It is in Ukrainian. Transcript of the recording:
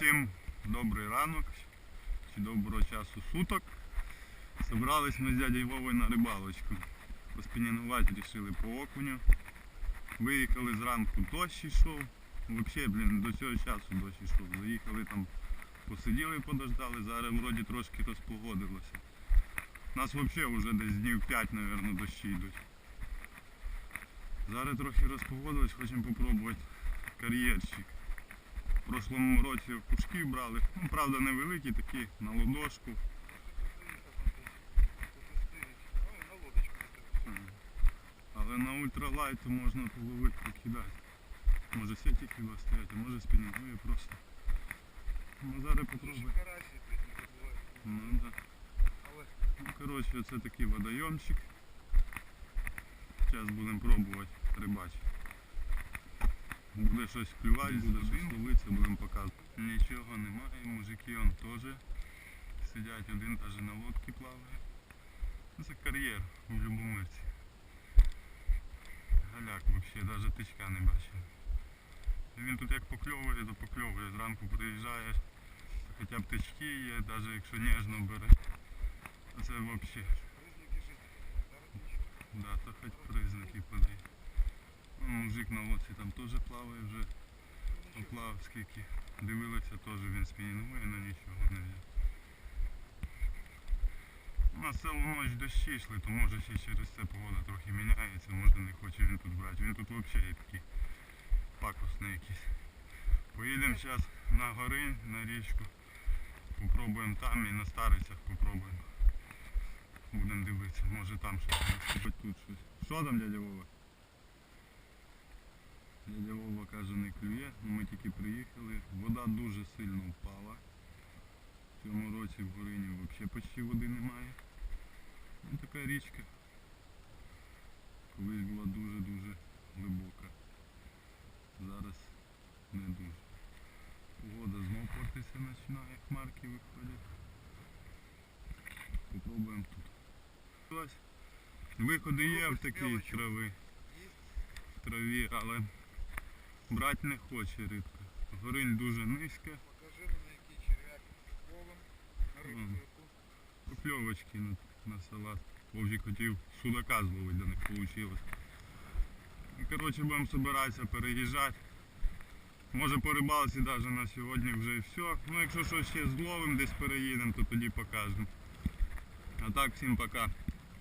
Всім добрий ранок чи доброго часу суток. Собрались ми з дядей Вовою на рибалочку. Поспінінувати рішили по окуню. Виїхали зранку дощ йшов. Взагалі, блін, до цього часу дощ йшов. Заїхали там, посиділи, подождали, зараз вроді трошки розпогодилося. Нас взагалі вже десь днів 5, мабуть, дощі йдуть. Зараз трохи розпогодилось, хочемо попробувати кар'єрчик. В прошлому році кушки брали, ну, правда невеликі такі, на ладошку. Але на ультралайту можна половити, покидати. Може сеті хіба стоять, а може спінінгує просто. Ну зараз попробуємо. Ну, да. ну коротше, це такий водойомчик. Зараз будемо пробувати рибачити. Буде щось буде щось ловитися, будемо показувати. Нічого немає, мужики он теж сидять, один навіть на лодці плаває. Ну, Це кар'єр у Любомирці. Галяк взагалі, навіть тичка не бачив. Він тут як покльовує, то покльовує. Зранку приїжджаєш, хоча б тички є, навіть якщо ніжно бере. А це взагалі. Да, то хоч признаки подай. Мужик на лодці там теж плаває вже. Поплав скільки. Дивилися теж він спінінгує, але нічого не взяв. У нас цілу ніч дощі йшли, то може ще через це погода трохи міняється, може не хоче він тут брати. Він тут взагалі такий пакосний якийсь. Поїдемо зараз на гори, на річку. Попробуємо там і на старицях попробуємо. Будемо дивитися, може там щось, тут щось. Що там дядя Вова? Дядя Вова каже не клює, ми тільки приїхали. Вода дуже сильно впала. В цьому році в Горині взагалі почти води немає. Ну така річка. Колись була дуже-дуже глибока. Зараз не дуже. Погода знов портиться починає, хмарки виходять. Попробуємо тут. Виходи є в такій трави. Траві, але брати не хоче рибка. Горинь дуже низька. Покажи мені, який черв'як полем на рибку. Покльовочки на, на салат. Вовчик хотів судака зловити, да не вийшло. Коротше, будемо збиратися переїжджати. Може по рибалці навіть на сьогодні вже і все. Ну якщо щось ще зловимо, десь переїдемо, то тоді покажемо. А так, всім пока.